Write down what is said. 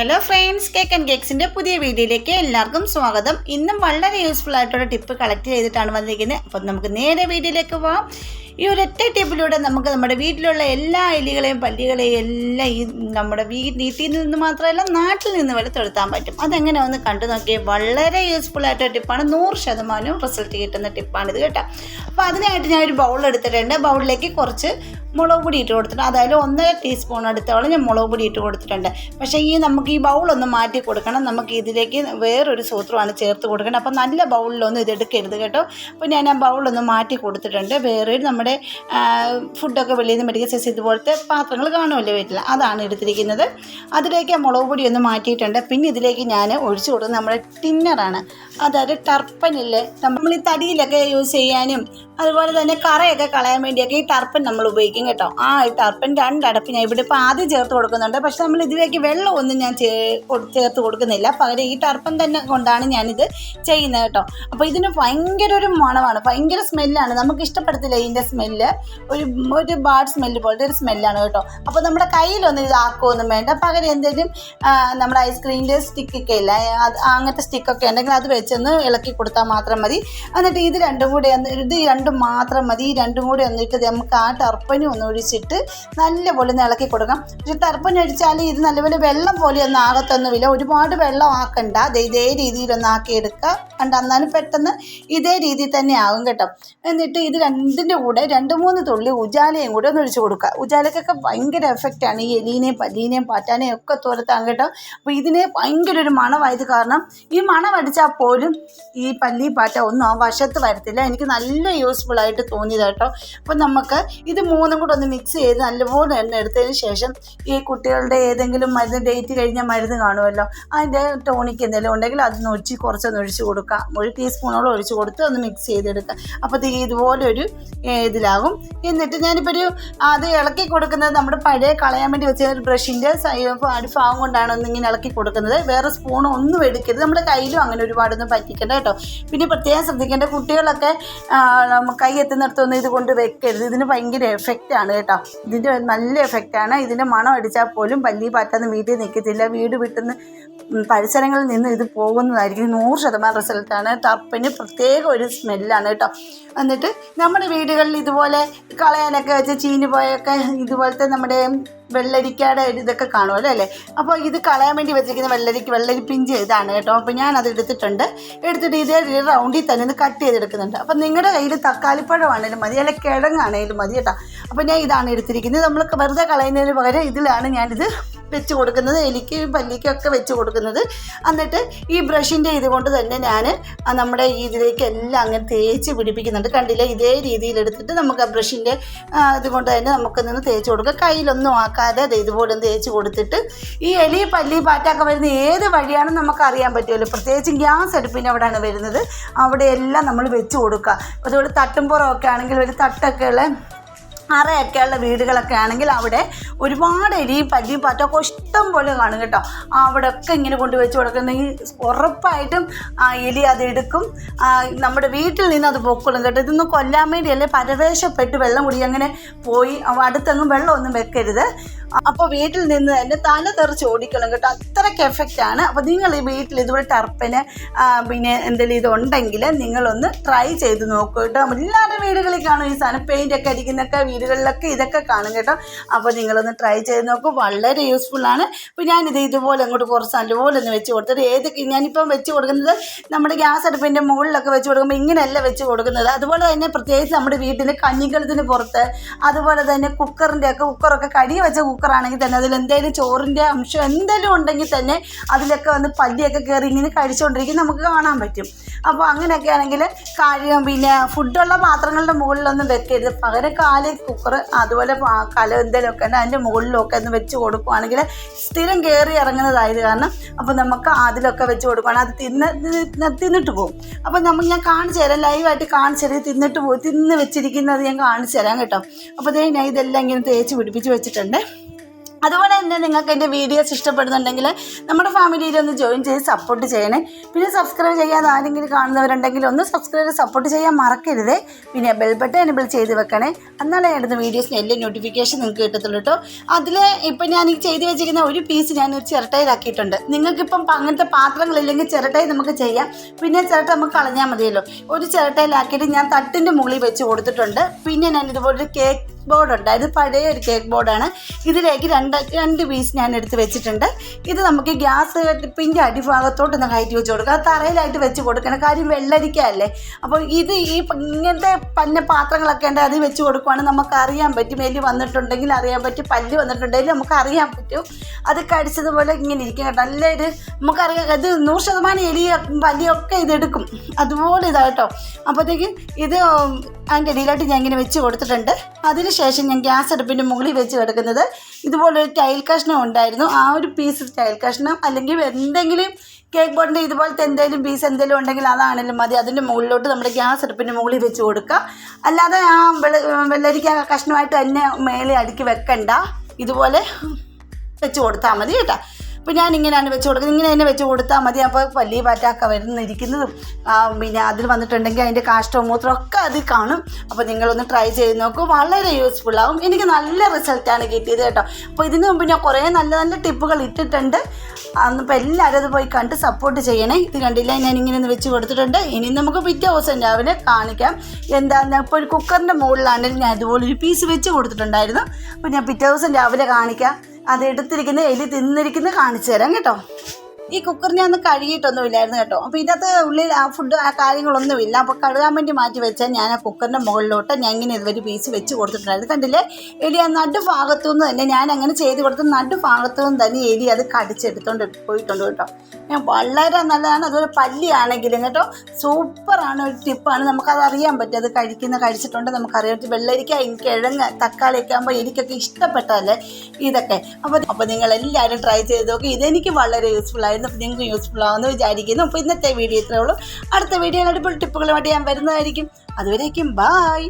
Hello friends cake and കേക്സിന്റെ പുതിയ വീഡിയോയിലേക്ക് എല്ലാവർക്കും സ്വാഗതം. ഇന്നും വളരെ യൂസ്ഫുൾ ആയിട്ടുള്ള ടിപ്പ് കളക്ട് ചെയ്തിട്ടാണ് വന്നിരിക്കുന്നത്. അപ്പം നമുക്ക് നേരെ വീഡിയോയിലേക്ക് പോവാം. ഈ ഒരൊറ്റ ടിപ്പിലൂടെ നമുക്ക് നമ്മുടെ വീട്ടിലുള്ള എല്ലാ എലികളെയും പല്ലികളെയും എല്ലാം ഈ നമ്മുടെ വീട്ടിൽ നിന്ന് മാത്രമല്ല നാട്ടിൽ നിന്ന് വരെ തൊഴുത്താൻ പറ്റും. അതെങ്ങനെ ഒന്ന് കണ്ടു നോക്കിയാൽ വളരെ യൂസ്ഫുൾ ആയിട്ടുള്ള ടിപ്പാണ് നൂറ് ശതമാനവും റിസൾട്ട് കിട്ടുന്ന ടിപ്പാണിത് കേട്ടോ. അപ്പോൾ അതിനായിട്ട് ഞാൻ ഒരു ബൗൾ എടുത്തിട്ടുണ്ട് ബൗളിലേക്ക് കുറച്ച് മുളക് പൊടി ഇട്ട് കൊടുത്തിട്ടുണ്ട്. അതായത് ഒന്നര ടീസ്പൂൺ അടുത്തോളം ഞാൻ മുളക് പൊടി ഇട്ട് കൊടുത്തിട്ടുണ്ട്. പക്ഷേ ഈ നമുക്ക് ഈ ബൗളൊന്ന് മാറ്റി കൊടുക്കണം. നമുക്ക് ഇതിലേക്ക് വേറൊരു സൂത്രമാണ് ചേർത്ത് കൊടുക്കണം അപ്പോൾ നല്ല ബൗളിലൊന്നും ഇത് എടുക്കരുത് കേട്ടോ. അപ്പോൾ ഞാൻ ആ ബൗളൊന്ന് മാറ്റി കൊടുത്തിട്ടുണ്ട്. വേറെ നമ്മുടെ ഫുഡൊക്കെ വെളിയിൽ നിന്ന് മെഡിക്കൽ സൈസ് ഇതുപോലത്തെ പാത്രങ്ങൾ കാണുമല്ലോ വീട്ടിൽ. അതാണ് എടുത്തിരിക്കുന്നത്. അതിലേക്ക് മുളക് പൊടി ഒന്ന് മാറ്റിയിട്ടുണ്ട്. പിന്നെ ഇതിലേക്ക് ഞാൻ ഒഴിച്ചു കൊടുക്കുന്നത് നമ്മുടെ ടിന്നറാണ് അതായത് ടർപ്പനില്ലേ നമ്മൾ ഈ തടിയിലൊക്കെ യൂസ് ചെയ്യാനും അതുപോലെ തന്നെ കറയൊക്കെ കളയാൻ വേണ്ടിയൊക്കെ ഈ ടർപ്പൻ നമ്മൾ ഉപയോഗിക്കും കേട്ടോ. ആ ഈ ടർപ്പൻ രണ്ടടപ്പ് ഞാൻ ഇവിടെ ഇപ്പോൾ ആദ്യം ചേർത്ത് കൊടുക്കുന്നുണ്ട്. പക്ഷെ നമ്മൾ ഇതിലേക്ക് വെള്ളമൊന്നും ഞാൻ ചേർത്ത് കൊടുക്കുന്നില്ല. പകരം ഈ ടർപ്പൻ തന്നെ കൊണ്ടാണ് ഞാനിത് ചെയ്യുന്നത് കേട്ടോ. അപ്പോൾ ഇതിന് ഭയങ്കര ഒരു മണമാണ്. ഭയങ്കര സ്മെല്ലാണ് നമുക്ക് ഇഷ്ടപ്പെടത്തില്ല ഇതിന്റെ സ്മെല്ല് ഒരു ഒരു ബാഡ് സ്മെല്ല് പോലത്തെ ഒരു സ്മെല്ലാണ് കേട്ടോ. അപ്പോൾ നമ്മുടെ കയ്യിലൊന്നും ഇതാക്കുമൊന്നും വേണ്ട. പകരം എന്തെങ്കിലും നമ്മുടെ ഐസ്ക്രീമിന്റെ സ്റ്റിക്കൊക്കെ ഇല്ല അങ്ങനത്തെ സ്റ്റിക്കൊക്കെ ഉണ്ടെങ്കിൽ അത് വെച്ചൊന്ന് ഇളക്കി കൊടുത്താൽ മാത്രം മതി. എന്നിട്ട് ഇത് രണ്ടും കൂടി ഇത് രണ്ടും മാത്രം മതി. ഈ രണ്ടും കൂടി ഒന്നിട്ട് നമുക്ക് ആ ടർപ്പനും ഒന്ന് ഒഴിച്ചിട്ട് നല്ലപോലെ ഒന്ന് ഇളക്കി കൊടുക്കാം. പക്ഷെ ടർപ്പനി ഒഴിച്ചാൽ ഇത് നല്ലപോലെ വെള്ളം പോലെ ഒന്നും ആകത്തൊന്നുമില്ല. ഒരുപാട് വെള്ളം ആക്കണ്ട. ഇതേ രീതിയിലൊന്ന് ആക്കി എടുക്കുക കണ്ട എന്നാലും പെട്ടെന്ന് ഇതേ രീതിയിൽ തന്നെ ആകും കേട്ടോ. എന്നിട്ട് ഇത് രണ്ടിന്റെ കൂടെ രണ്ട് മൂന്ന് തുള്ളി ഉജാലയും കൂടെ ഒന്ന് ഒഴിച്ച് കൊടുക്കുക ഉജാലക്കൊക്കെ ഭയങ്കര എഫക്റ്റാണ് ഈ എലീനെയും പല്ലീനെയും പാറ്റാനെയും ഒക്കെ തുരത്താൻ കേട്ടോ. അപ്പോൾ ഇതിനെ ഭയങ്കര ഒരു മണമായത് കാരണം ഈ മണം അടിച്ചാൽ പോലും ഈ പല്ലി പാറ്റ ഒന്നും ആ വശത്ത് വരത്തില്ല. എനിക്ക് നല്ല യൂസ്ഫുൾ ആയിട്ട് തോന്നിയത് കേട്ടോ. അപ്പം നമുക്ക് ഇത് മൂന്നും കൂടെ ഒന്ന് മിക്സ് ചെയ്ത് നല്ലപോലെ എണ്ണ എടുത്തതിന് ശേഷം ഈ കുട്ടികളുടെ ഏതെങ്കിലും മരുന്ന് ഡേറ്റ് കഴിഞ്ഞ മരുന്ന് കാണുമല്ലോ. അതിന്റെ ടോണിക്ക് എന്തെങ്കിലും ഉണ്ടെങ്കിൽ അതൊന്ന് ഒഴിച്ച് കുറച്ചൊന്ന് ഒഴിച്ച് കൊടുക്കാം ഒരു ടീസ്പൂണോളം ഒഴിച്ച് കൊടുത്ത് ഒന്ന് മിക്സ് ചെയ്തെടുക്കുക. അപ്പോൾ ഈ ഇതുപോലെ ഒരു ഇതിലാകും. എന്നിട്ട് ഞാനിപ്പോൾ ഒരു അത് ഇളക്കി കൊടുക്കുന്നത് നമ്മുടെ പഴയ കളയാൻ വേണ്ടി വെച്ച ഒരു ബ്രഷിന്റെ അടിഭാഗം കൊണ്ടാണ് ഒന്നിങ്ങനെ ഇളക്കി കൊടുക്കുന്നത്. വേറെ സ്പൂൺ ഒന്നും എടുക്കരുത്. നമ്മുടെ കയ്യിലും അങ്ങനെ ഒരുപാടൊന്നും പറ്റിക്കണ്ട കേട്ടോ. പിന്നെ പ്രത്യേകം ശ്രദ്ധിക്കേണ്ട കുട്ടികളൊക്കെ കൈ എത്തുന്നിടത്തൊന്നും ഇത് കൊണ്ട് വെക്കരുത്. ഇതിന് ഭയങ്കര എഫക്റ്റാണ് കേട്ടോ. ഇതിന്റെ നല്ല എഫക്റ്റാണ് ഇതിന്റെ മണം അടിച്ചാൽ പോലും പല്ലി പാറ്റാന്ന് വീട്ടിൽ നിൽക്കത്തില്ല വീട് വിട്ടുന്ന പരിസരങ്ങളിൽ നിന്ന് ഇത് പോകുന്നതായിരിക്കും. നൂറ് ശതമാനം റിസൾട്ടാണ് ടർപ്പിന് പ്രത്യേക ഒരു സ്മെല്ലാണ് കേട്ടോ. എന്നിട്ട് നമ്മുടെ വീടുകളിൽ ഇതുപോലെ കളയാനൊക്കെ വെച്ച് ചീഞ്ഞു പോയൊക്കെ ഇതുപോലത്തെ നമ്മുടെ വെള്ളരിക്കയുടെ ഒരു ഇതൊക്കെ കാണുമല്ലോ അല്ലേ? അപ്പോൾ ഇത് കളയാൻ വേണ്ടി വെച്ചിരിക്കുന്ന വെള്ളരിക്ക് പിഞ്ച് ഇതാണ് കേട്ടോ. അപ്പോൾ ഞാൻ അത് എടുത്തിട്ടുണ്ട്. എടുത്തിട്ട് ഇതേ റൗണ്ടിൽ തന്നെ ഒന്ന് കട്ട് ചെയ്തെടുക്കുന്നുണ്ട്. അപ്പോൾ നിങ്ങളുടെ കയ്യിൽ തക്കാളിപ്പഴമാണേലും മതി അല്ലെങ്കിൽ കിഴങ്ങാണേലും മതി കേട്ടോ. അപ്പോൾ ഞാൻ ഇതാണ് എടുത്തിരിക്കുന്നത്. നമ്മൾ വെറുതെ കളയുന്നതിന് പകരം ഇതിലാണ് ഞാനിത് വെച്ച് കൊടുക്കുന്നത് എലിക്ക് പല്ലിക്കൊക്കെ വെച്ച് കൊടുക്കുന്നത്. എന്നിട്ട് ഈ ബ്രഷിന്റെ ഇതുകൊണ്ട് തന്നെ ഞാൻ നമ്മുടെ ഇതിലേക്ക് എല്ലാം അങ്ങനെ തേച്ച് പിടിപ്പിക്കുന്നുണ്ട്. കണ്ടില്ല? ഇതേ രീതിയിൽ എടുത്തിട്ട് നമുക്ക് ആ ബ്രഷിന്റെ ഇതുകൊണ്ട് തന്നെ നമുക്ക് നിന്ന് തേച്ച് കൊടുക്കുക കയ്യിലൊന്നും ആക്കാതെ അത് ഇതുപോലെ തേച്ച് കൊടുത്തിട്ട് ഈ എലി പല്ലി പാറ്റൊക്കെ വരുന്ന ഏത് വഴിയാണെന്ന് നമുക്ക് അറിയാൻ പറ്റുമല്ലോ. പ്രത്യേകിച്ച് ഗ്യാസ് അടുപ്പിന്റെ അവിടെയാണ് വരുന്നത്. അവിടെയെല്ലാം നമ്മൾ വെച്ച് കൊടുക്കുക. അതുപോലെ തട്ടുംപുറമൊക്കെ ആണെങ്കിൽ ഒരു തട്ടൊക്കെ ഉള്ള അറയൊക്കെയുള്ള വീടുകളൊക്കെ ആണെങ്കിൽ അവിടെ ഒരുപാട് എരിയും പല്ലിയും പാറ്റൊക്കെ ഇഷ്ടം പോലെ കാണും കേട്ടോ. അവിടെയൊക്കെ ഇങ്ങനെ കൊണ്ട് വെച്ച് കൊടുക്കുന്നെങ്കിൽ ഉറപ്പായിട്ടും എലി അത് എടുക്കും. നമ്മുടെ വീട്ടിൽ നിന്ന് അത് പൊക്കോളും കേട്ടോ. ഇതൊന്നും കൊല്ലാൻ വേണ്ടിയല്ലേ പരവേശപ്പെട്ട് വെള്ളം കുടി അങ്ങനെ പോയി അടുത്തെങ്ങും വെള്ളമൊന്നും വെക്കരുത്. അപ്പോൾ വീട്ടിൽ നിന്ന് തന്നെ തല തെറിച്ച് ഓടിക്കണം കേട്ടോ. അത്രയ്ക്ക് എഫക്റ്റ് ആണ്. അപ്പോൾ നിങ്ങൾ ഈ വീട്ടിൽ ഇതുപോലെ ടർപ്പിന് പിന്നെ എന്തെങ്കിലും ഇതുണ്ടെങ്കിൽ നിങ്ങളൊന്ന് ട്രൈ ചെയ്ത് നോക്കൂ കേട്ടോ. എല്ലാവരുടെ വീടുകളിൽ കാണും ഈ സാധനം പെയിന്റ് ഒക്കെ അടിക്കുന്നൊക്കെ വീടുകളിലൊക്കെ ഇതൊക്കെ കാണും കേട്ടോ. അപ്പോൾ നിങ്ങളൊന്ന് ട്രൈ ചെയ്ത് നോക്കും. വളരെ യൂസ്ഫുൾ ആണ്. അപ്പോൾ ഞാനിത് ഇതുപോലെ അങ്ങോട്ട് കുറച്ച് നല്ലപോലെ ഒന്ന് വെച്ച് കൊടുത്തിട്ട് ഏതൊക്കെ ഞാനിപ്പം വെച്ച് കൊടുക്കുന്നത് നമ്മുടെ ഗ്യാസ് അടുപ്പിന്റെ മുകളിലൊക്കെ വെച്ച് കൊടുക്കുമ്പോൾ ഇങ്ങനെയല്ല വെച്ച് കൊടുക്കുന്നത്. അതുപോലെ തന്നെ പ്രത്യേകിച്ച് നമ്മുടെ വീട്ടിൽ കഞ്ഞിക്കളത്തിന് പുറത്ത് അതുപോലെ തന്നെ കുക്കറിന്റെ ഒക്കെ കുക്കറൊക്കെ കടി വെച്ച കുക്കറാണെങ്കിൽ തന്നെ അതിൽ എന്തെങ്കിലും ചോറിന്റെ അംശം എന്തെങ്കിലും ഉണ്ടെങ്കിൽ തന്നെ അതിലൊക്കെ വന്ന് പല്ലിയൊക്കെ കയറി ഇങ്ങനെ കഴിച്ചുകൊണ്ടിരിക്കും നമുക്ക് കാണാൻ പറ്റും. അപ്പോൾ അങ്ങനെയൊക്കെ ആണെങ്കിൽ കാര്യം പിന്നെ ഫുഡുള്ള പാത്രങ്ങളുടെ മുകളിലൊന്നും വെക്കരുത്. പകരം കാൽ കുക്കർ അതുപോലെ കല എന്തെങ്കിലുമൊക്കെ ഉണ്ട് അതിന്റെ മുകളിലൊക്കെ ഒന്ന് വെച്ച് കൊടുക്കുവാണെങ്കിൽ സ്ഥിരം കയറി ഇറങ്ങുന്നതായത് കാരണം അപ്പോൾ നമുക്ക് അതിലൊക്കെ വെച്ച് കൊടുക്കുകയാണെങ്കിൽ അത് തിന്ന് തിന്നിട്ട് പോകും അപ്പോൾ നമ്മൾ ഞാൻ കാണിച്ചു തരാം. ലൈവായിട്ട് കാണിച്ചു തരാം. തിന്നിട്ട് പോകും തിന്ന് വെച്ചിരിക്കുന്നത് ഞാൻ കാണിച്ചു തരാം കേട്ടോ. അപ്പോൾ ഞാൻ ഇതെല്ലാം ഇങ്ങനെ തേച്ച് പിടിപ്പിച്ച് വെച്ചിട്ടുണ്ട്. അതുപോലെ തന്നെ നിങ്ങൾക്ക് എന്റെ വീഡിയോസ് ഇഷ്ടപ്പെടുന്നുണ്ടെങ്കിൽ നമ്മുടെ ഫാമിലിയിൽ ഒന്ന് ജോയിൻ ചെയ്ത് സപ്പോർട്ട് ചെയ്യണേ. പിന്നെ സബ്സ്ക്രൈബ് ചെയ്യാതെ ആരെങ്കിലും കാണുന്നവരുണ്ടെങ്കിൽ ഒന്ന് സബ്സ്ക്രൈബ് സപ്പോർട്ട് ചെയ്യാൻ മറക്കരുതേ. പിന്നെ ബെൽ ബട്ടൺ എനബിൾ ചെയ്ത് വെക്കണേ. എന്നാലേ ഇടുന്ന വീഡിയോസിന് എല്ലാ നോട്ടിഫിക്കേഷൻ നിങ്ങൾക്ക് കിട്ടത്തുള്ളൂ കേട്ടോ. അതിൽ ഇപ്പം ഞാൻ ഈ ചെയ്ത് വെച്ചിരിക്കുന്ന ഒരു പീസ് ഞാൻ ഒരു ചിരട്ടയിലാക്കിയിട്ടുണ്ട് നിങ്ങൾക്കിപ്പം അങ്ങനത്തെ പാത്രങ്ങളില്ലെങ്കിൽ ചിരട്ടയിൽ നമുക്ക് ചെയ്യാം. പിന്നെ ചിരട്ട നമുക്ക് കളഞ്ഞാൽ മതിയല്ലോ. ഒരു ചിരട്ടയിലാക്കിയിട്ട് ഞാൻ തട്ടിന്റെ മുകളിൽ വെച്ച് കൊടുത്തിട്ടുണ്ട്. പിന്നെ ഞാൻ ഇതുപോലെ കേക്ക് ബോർഡ് ഉണ്ട്. ഇത് പഴയ ഒരു കേക്ക് ബോർഡാണ് ഇതിലേക്ക് രണ്ട് രണ്ട് പീസ് ഞാൻ എടുത്ത് വെച്ചിട്ടുണ്ട്. ഇത് നമുക്ക് ഗ്യാസ് കട്ടിപ്പിന്റെ അടിഭാഗത്തോട്ട് ഒന്ന് കയറ്റി വെച്ച് കൊടുക്കുക അത് തറയിലായിട്ട് വെച്ച് കൊടുക്കണം. കാര്യം വെള്ളരിക്കല്ലേ അപ്പോൾ ഇത് ഈ ഇങ്ങനത്തെ പന്ന പാത്രങ്ങളൊക്കെ ഉണ്ട് അത് വെച്ച് കൊടുക്കുവാണെങ്കിൽ നമുക്ക് അറിയാൻ പറ്റും. എലി വന്നിട്ടുണ്ടെങ്കിൽ അറിയാൻ പറ്റും. പല്ല് വന്നിട്ടുണ്ടെങ്കിൽ നമുക്ക് അറിയാൻ പറ്റും. അത് കടിച്ചതുപോലെ ഇങ്ങനെ ഇരിക്കും കേട്ടോ. നല്ലൊരു നമുക്കറിയാം. ഇത് നൂറ് ശതമാനം എലി പല്ലിയൊക്കെ ഇതെടുക്കും. അതുപോലെ ഇതാട്ടോ അപ്പോഴത്തേക്ക് ഇത് അതിന്റെ ഇടയിലോട്ട് ഞാൻ ഇങ്ങനെ വെച്ച് കൊടുത്തിട്ടുണ്ട്. അതിനുശേഷം ഞാൻ ഗ്യാസ് അടുപ്പിന്റെ മുകളിൽ വെച്ച് കിടക്കുന്നത് ഇതുപോലൊരു ടൈൽ കഷ്ണം ഉണ്ടായിരുന്നു. ആ ഒരു പീസ് ടൈൽ കഷ്ണം അല്ലെങ്കിൽ എന്തെങ്കിലും കേക്ക് ബോർഡിന്റെ ഇതുപോലത്തെ എന്തെങ്കിലും പീസ് എന്തെങ്കിലും ഉണ്ടെങ്കിൽ അതാണെങ്കിലും മതി. അതിന്റെ മുകളിലോട്ട് നമ്മുടെ ഗ്യാസ് അടുപ്പിന്റെ മുകളിൽ വെച്ച് കൊടുക്കുക. അല്ലാതെ ആ വെള്ള വെള്ളരിക്ക കഷ്ണമായിട്ട് തന്നെ മേലെ അടുക്കി വെക്കണ്ട. ഇതുപോലെ വെച്ച് കൊടുത്താൽ മതി കേട്ടോ. അപ്പോൾ ഞാൻ ഇങ്ങനെയാണ് വെച്ച് കൊടുക്കുന്നത്. ഇങ്ങനെ തന്നെ വെച്ച് കൊടുത്താൽ മതി. അപ്പോൾ വലിയ പാറ്റൊക്കെ വരുന്നിരിക്കുന്നതും. പിന്നെ അതിൽ വന്നിട്ടുണ്ടെങ്കിൽ അതിന്റെ കാഷ്ടവും മൂത്രവും ഒക്കെ അതിൽ കാണും. അപ്പോൾ നിങ്ങളൊന്ന് ട്രൈ ചെയ്ത് നോക്കൂ. വളരെ യൂസ്ഫുൾ ആവും. എനിക്ക് നല്ല റിസൾട്ടാണ് കിട്ടിയത് കേട്ടോ. അപ്പോൾ ഇതിന് മുമ്പ് ഞാൻ കുറേ നല്ല നല്ല ടിപ്പുകൾ ഇട്ടിട്ടുണ്ട്. അപ്പോൾ എല്ലാവരും അത് പോയി കണ്ട് സപ്പോർട്ട് ചെയ്യണേ. ഇത് കണ്ടില്ല? ഞാൻ ഇങ്ങനെ ഒന്ന് വെച്ച് കൊടുത്തിട്ടുണ്ട്. ഇനി നമുക്ക് പിറ്റേ ദിവസം രാവിലെ കാണിക്കാം. എന്താ ഇപ്പോൾ ഒരു കുക്കറിന്റെ മുകളിലാണെങ്കിൽ ഞാൻ ഇതുപോലെ ഒരു പീസ് വെച്ച് കൊടുത്തിട്ടുണ്ടായിരുന്നു. അപ്പോൾ ഞാൻ പിറ്റേ ദിവസം രാവിലെ കാണിക്കാം. അത് എടുത്തിരിക്കുന്ന എലി തിന്നിരിക്കുന്നത് കാണിച്ചു തരാം കേട്ടോ. ഈ കുക്കർ ഞാൻ കഴുകിയിട്ടൊന്നുമില്ലായിരുന്നു കേട്ടോ. അപ്പോൾ ഇതിനകത്ത് ഉള്ളിൽ ആ ഫുഡ് ആ കാര്യങ്ങളൊന്നുമില്ല. അപ്പോൾ കഴുകാൻ വേണ്ടി മാറ്റി വെച്ചാൽ ഞാൻ ആ കുക്കറിന്റെ മുകളിലോട്ട് ഞാൻ ഇങ്ങനെ ഇതുവരെ പീസ് വെച്ച് കൊടുത്തിട്ടുണ്ടായിരുന്നു. കണ്ടില്ലേ? എലി ആ നടു ഭാഗത്തു നിന്ന് തന്നെ ഞാൻ അങ്ങനെ ചെയ്ത് കൊടുത്ത് നടു ഭാഗത്തു നിന്ന് തന്നെ എലി അത് കടിച്ചെടുത്തോണ്ട് പോയിട്ടുണ്ട് കേട്ടോ. ഞാൻ വളരെ നല്ലതാണ്. അതുപോലെ പല്ലിയാണെങ്കിലും കേട്ടോ സൂപ്പറാണ്. ഒരു ടിപ്പാണ് നമുക്കത് അറിയാൻ പറ്റും. അത് കഴിക്കുന്ന കഴിച്ചിട്ടുണ്ട് നമുക്കറിയാം. വെള്ളരിക്ക കിഴങ്ങ് തക്കാളിയൊക്കെ ആകുമ്പോൾ എനിക്കൊക്കെ ഇഷ്ടപ്പെട്ടതല്ലേ? ഇതൊക്കെ. അപ്പോൾ അപ്പോൾ നിങ്ങളെല്ലാവരും ട്രൈ ചെയ്ത് നോക്കി. ഇതെനിക്ക് വളരെ യൂസ്ഫുൾ ആയിരുന്നു. അപ്പോൾ നിങ്ങൾക്ക് യൂസ്ഫുൾ ആവുമെന്ന് വിചാരിക്കുന്നു. അപ്പോൾ ഇന്നത്തെ വീഡിയോ ഇത്രേ ഉള്ളൂ. അടുത്ത വീഡിയോ അടിപൊളി ടിപ്പുകളുമായിട്ട് ഞാൻ വരുന്നതായിരിക്കും. അതുവരേക്കും ബായ്